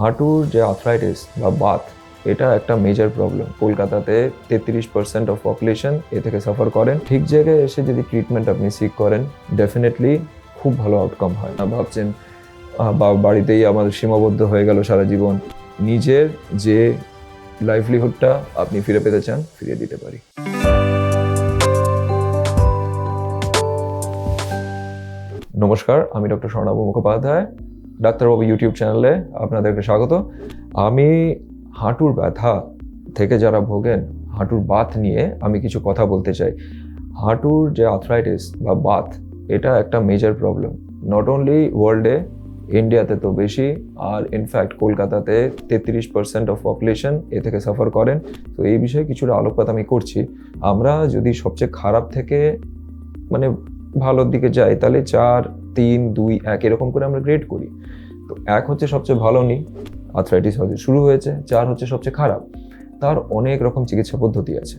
হাঁটুর যে আর্থ্রাইটিস বা বাত, এটা একটা মেজর প্রবলেম কলকাতাতে তেত্রিশ পার্সেন্ট অফ পপুলেশন এ থেকে সাফার করেন। ঠিক জায়গায় এসে যদি ট্রিটমেন্ট আপনি সিক করেন ডেফিনেটলি খুব ভালো আউটকাম হয়। না ভাবছেন বা বাড়িতেই আমাদের সীমাবদ্ধ হয়ে গেল সারা জীবন। নিজের যে লাইভলিহুডটা আপনি ফিরে পেতে চান, ফিরিয়ে দিতে পারি। নমস্কার, আমি ডক্টর স্বর্ণাভ মুখোপাধ্যায়। ডাক্তারবাবু ইউটিউব চ্যানেলে আপনাদেরকে স্বাগত। আমি হাঁটুর ব্যথা থেকে যারা ভোগেন, হাঁটুর বাত নিয়ে আমি কিছু কথা বলতে চাই। হাঁটুর যে আর্থ্রাইটিস বা বাত, এটা একটা মেজর প্রবলেম নট অনলি ওয়ার্ল্ডে ইন্ডিয়াতে তো বেশি, আর ইনফ্যাক্ট কলকাতাতে তেত্রিশ পার্সেন্ট অফ পপুলেশন এ থেকে সাফার করেন। তো এই বিষয়ে কিছুটা আলোকপাত আমি করছি। আমরা যদি সবচেয়ে খারাপ থেকে মানে ভালোর দিকে যাই, তাহলে চার, তিন, দুই, এক, এরকম করে আমরা গ্রেড করি। তো এক হচ্ছে সবচেয়ে ভালো নেই আর্থ্রাইটিস হয়তো শুরু হয়েছে, চার হচ্ছে সবচেয়ে খারাপ। তার অনেক রকম চিকিৎসা পদ্ধতি আছে।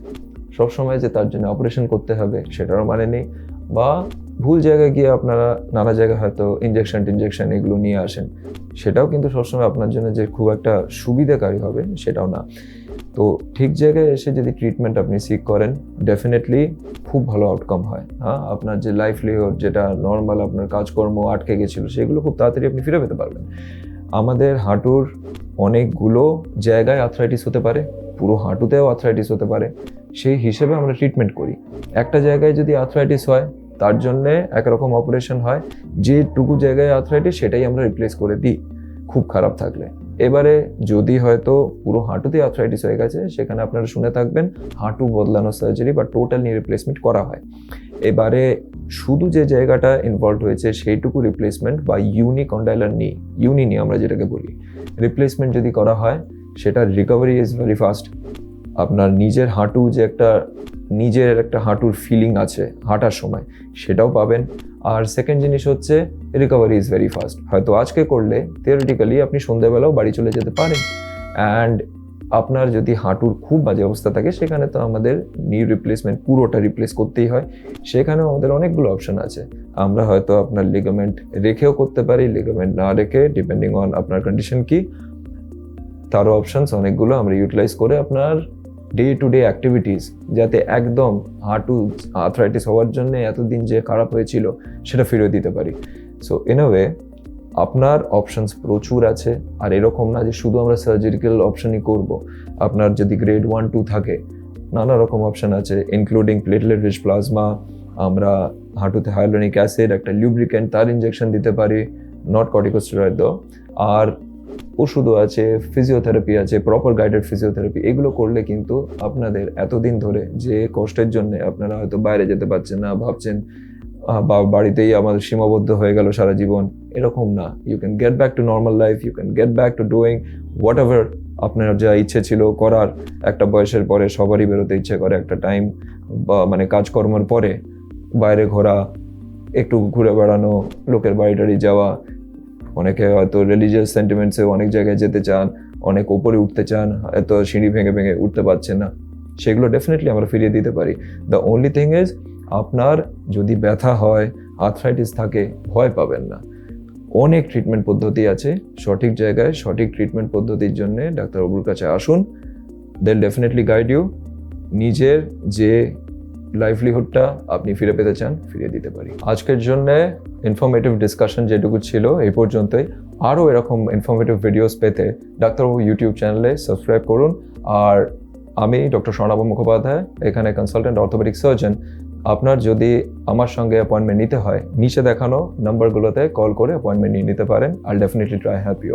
সবসময় যে তার জন্য অপারেশন করতে হবে, সেটারও মানে নেই। বা ভুল জায়গায় গিয়ে আপনারা নানা জায়গায় হয়তো ইঞ্জেকশন টিনজেকশন এগুলো নিয়ে আসেন, সেটাও কিন্তু সবসময় আপনার জন্য যে খুব একটা সুবিধাকারী হবে, সেটাও না। তো ঠিক জায়গায় এসে যদি ট্রিটমেন্ট আপনি সিক করেন ডেফিনেটলি খুব ভালো আউটকাম হয়। হ্যাঁ আপনার যে লাইফলিহুড যেটা নর্মাল আপনার কাজকর্ম আটকে গেছিল, সেগুলো খুব তাড়াতাড়ি আপনি ফিরে পেতে পারবেন। আমাদের হাঁটুর অনেকগুলো জায়গায় আর্থ্রাইটিস হতে পারে, পুরো হাঁটুতেও আর্থ্রাইটিস হতে পারে। সেই হিসেবে আমরা ট্রিটমেন্ট করি। একটা জায়গায় যদি আর্থ্রাইটিস হয়, তার জন্যে একরকম অপারেশন হয়, যেটুকু জায়গায় আর্থ্রাইটিস সেটাই আমরা রিপ্লেস করে দিই। খুব খারাপ থাকলে। এবারে যদি হয়তো পুরো হাঁটুতে আর্থ্রাইটিস হয়ে গেছে, সেখানে আপনারা শুনে থাকবেন হাঁটু বদলানো সার্জারি বা টোটাল নিয়ে রিপ্লেসমেন্ট করা হয়। এবারে শুধু যে জায়গাটা ইনভলভ হয়েছে, সেইটুকু রিপ্লেসমেন্ট বা ইউনিকন্ডাইলার নি ইউনি নি আমরা যেটাকে বলি রিপ্লেসমেন্ট যদি করা হয়, সেটার রিকভারি ইজ ভেরি ফাস্ট আপনার নিজের হাঁটু যে একটা, নিজের একটা হাঁটুর ফিলিং আছে হাঁটার সময়, সেটাও পাবেন। আর সেকেন্ড জিনিস হচ্ছে রিকভারি ইজ ভেরি ফাস্ট হয়তো আজকে করলে থিওরিটিক্যালি আপনি সন্ধ্যেবেলাও বাড়ি চলে যেতে পারেন। অ্যান্ড আপনার যদি হাঁটুর খুব বাজে অবস্থা থাকে, সেখানে তো আমাদের নি রিপ্লেসমেন্ট পুরোটা রিপ্লেস করতেই হয়। সেখানেও আমাদের অনেকগুলো অপশান আছে। আমরা হয়তো আপনার লিগামেন্ট রেখেও করতে পারি লিগামেন্ট না রেখে ডিপেন্ডিং অন আপনার কন্ডিশন কি, তারও অপশানস অনেকগুলো আমরা ইউটিলাইজ করে আপনার ডে টু ডে অ্যাক্টিভিটিস যাতে একদম হাঁটু আর্থ্রাইটিস হওয়ার জন্য এতদিন যে খারাপ হয়েছিল, সেটা ফিরে দিতে পারি। সো ইন ওয়ে আপনার অপশনস প্রচুর আছে, আর এরকম না যে শুধু আমরা সার্জারিক্যাল অপশনই করব, আপনার যদি গ্রেড ওয়ান টু থাকে, নানা রকম অপশন আছে ইনক্লুডিং প্লেটলেট রিচ প্লাজমা আমরা হাঁটুতে হাইলোনিক অ্যাসিড একটা লিউব্রিকেন্ট তার ইঞ্জেকশন দিতে পারি নট কর্টিকোস্টেরয়েড আর ওষুধও আছে ফিজিওথেরাপি আছে প্রপার গাইডেড ফিজিওথেরাপি এগুলো করলে কিন্তু আপনাদের এতদিন ধরে যে কষ্টের জন্য আপনারা হয়তো বাইরে যেতে পারছেন না, ভাবছেন বা বাড়িতেই আমাদের সীমাবদ্ধ হয়ে গেল সারা জীবন, এরকম না। You can get back to normal life you can get back to doing whatever আপনার যা ইচ্ছে ছিল করার, একটা বয়সের পরে সবারই বেরোতে ইচ্ছে করে, একটা টাইম বা মানে কাজকর্মের পরে বাইরে ঘোরা, একটু ঘুরে বেড়ানো, লোকের বাড়ি টাড়ি যাওয়া অনেকে হয়তো রিলিজিয়াস সেন্টিমেন্টসে অনেক জায়গায় যেতে চান, অনেক ওপরে উঠতে চান, হয়তো সিঁড়ি ভেঙে ভেঙে উঠতে পারছেন না। সেগুলো ডেফিনেটলি আমরা ফিরিয়ে দিতে পারি। দ্য অনলি থিং ইজ আপনার যদি ব্যথা হয় আর্থ্রাইটিস থাকে, ভয় পাবেন না। অনেক ট্রিটমেন্ট পদ্ধতি আছে। সঠিক জায়গায় সঠিক ট্রিটমেন্ট পদ্ধতির জন্য ডাক্তারবাবুর কাছে আসুন। দেল ডেফিনেটলি গাইড ইউ নিজের যে লাইভলিহুডটা আপনি ফিরে পেতে চান, ফিরিয়ে দিতে পারি। আজকের জন্য ইনফরমেটিভ ডিসকাশন যেটুকু ছিল এই পর্যন্তই। আরও এরকম ইনফরমেটিভ ভিডিওস পেতে ডাক্তারবাবু ইউটিউব চ্যানেলে সাবস্ক্রাইব করুন। আর আমি ডক্টর স্বর্ণাভ মুখোপাধ্যায়, এখানে কনসালটেন্ট অর্থোপেডিক সার্জন আপনার যদি আমার সঙ্গে অ্যাপয়েন্টমেন্ট নিতে হয়, নিচে দেখানো নাম্বারগুলোতে কল করে অ্যাপয়েন্টমেন্ট নিয়ে নিতে পারেন। I'll definitely try help you